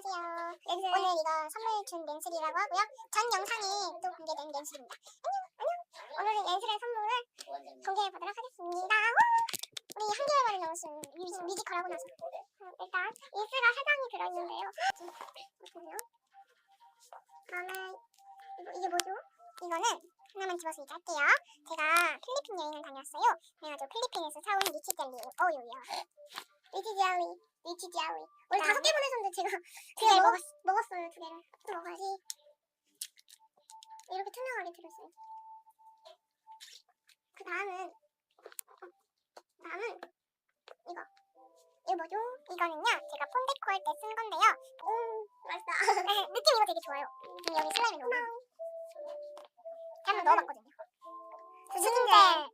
안녕하세요. 오늘 이거 선물 준 렌슬이라고 하고요. 전 영상에 또 공개된 렌슬입니다. 안녕, 안녕. 오늘은 렌슬의 선물을 공개해 보도록 하겠습니다. 와! 우리 한 개월 만에 나왔어요. 뮤직, 뮤지컬하고 나서. 어, 일단 인스가 세 장이 들어있는데요. 보세요. 다음에 이거, 이게 뭐죠? 이거는 하나만 집어서 이제 할게요. 제가 필리핀 여행을 다녔어요. 그래가지고 필리핀에서 사온 리치 젤리예요. 어우야. 리치 젤리, 리치 젤리. 원래 다섯 개 보내셨는데 제가 두 개를 먹었, 먹었어요. 두 개를. 또 먹어야지. 이렇게 투명하게 들었어요. 그 다음은 다음은 이거. 이거 뭐죠? 이거는요. 제가 폰데코 할 때 쓴 건데요. 음, 맛있다. 느낌 이거 되게 좋아요. 음, 여기 슬라임이 너무. 한번 넣어봤거든요. 수진젤.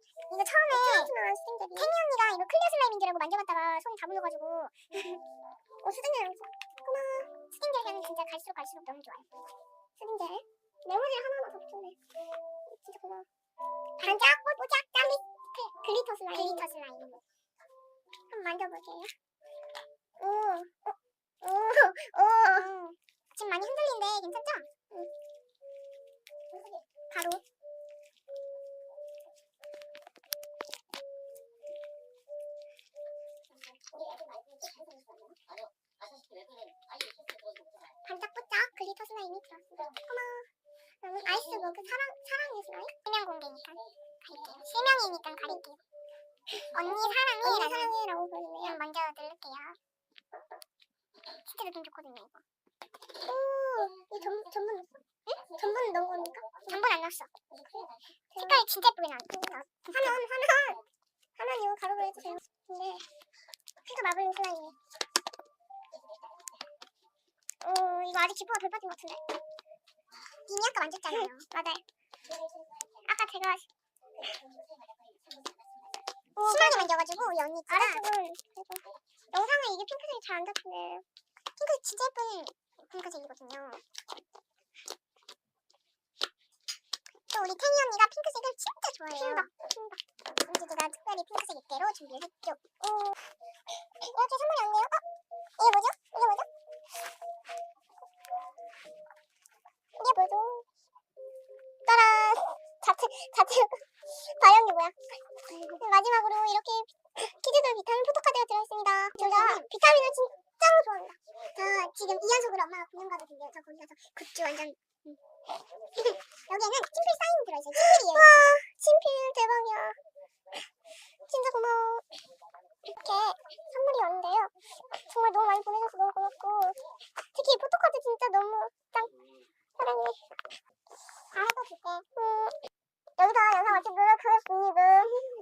만져봤다가 손이 다 물려가지고. 어, 있어. 고마워. 향은 진짜 갈수록 갈수록 너무 좋아요. 수진젤. 메모지 하나만 더 붙였네. 진짜 고마워. 반짝뽀짝 짱이 글리터 슬라임. 글리터 슬라임. 한번 만져볼게요. 오, 오, 오, 오. 지금 많이 흔들리는데 괜찮죠? 응. 바로. 글리터 슬라임이 들어왔습니다. 고마워. 그러면 아이스버그 사랑, 슬라임? 실명 공개니까 가릴게요. 실명이니까 가릴게요. 언니 사랑해. 언니 사랑해라고 부르네요. 먼저 누를게요. 진짜 느낌 좋거든요, 이거. 오, 이 전, 전분 넣었어? 응? 전분 넣은 겁니까? 전분 안 넣었어. 색깔이 진짜 예쁘게 나왔어. 하면, 하면, 하면 이거 가로로 해주세요. 근데, 피도 마블링 슬라임이에요. 오, 이거 아직 지퍼가 덜 빠진 것 같은데? 이미 아까 만졌잖아요. 맞아요. 아까 제가 심하게 만져가지고 이 언니가 알았어. 영상에 이게 핑크색이 잘 안 잡히네. 핑크색 진짜 예쁜 핑크색이거든요. 또 우리 태니 언니가 핑크색을 진짜 좋아해요. 핑박, 핑박. 이제 제가 특별히 핑크색 입대로 준비를 했죠. 오, 이렇게 선물이 왔네요. 어? 이게 뭐죠? 이게 뭐죠? 자체, 발연기 뭐야? 마지막으로 이렇게 키즈돌 비타민 포토카드가 들어있습니다. 제가 비타민을 진짜로 좋아합니다. 저 지금 2연속으로 엄마가 공연 가도 된대요. 저 거기 가서 굿즈 완전. 음. 여기에는 친필 사인 들어있어요. 친필이에요. 와, 친필 대박이야. 진짜 고마워. 이렇게 선물이 왔는데요. 정말 너무 많이 보내줘서 너무 고맙고 특히 이 포토카드 진짜 너무 짱 사랑해. 알아서 줄게. 음, 여기서 영상 마치도록 하겠습니다. 안녕.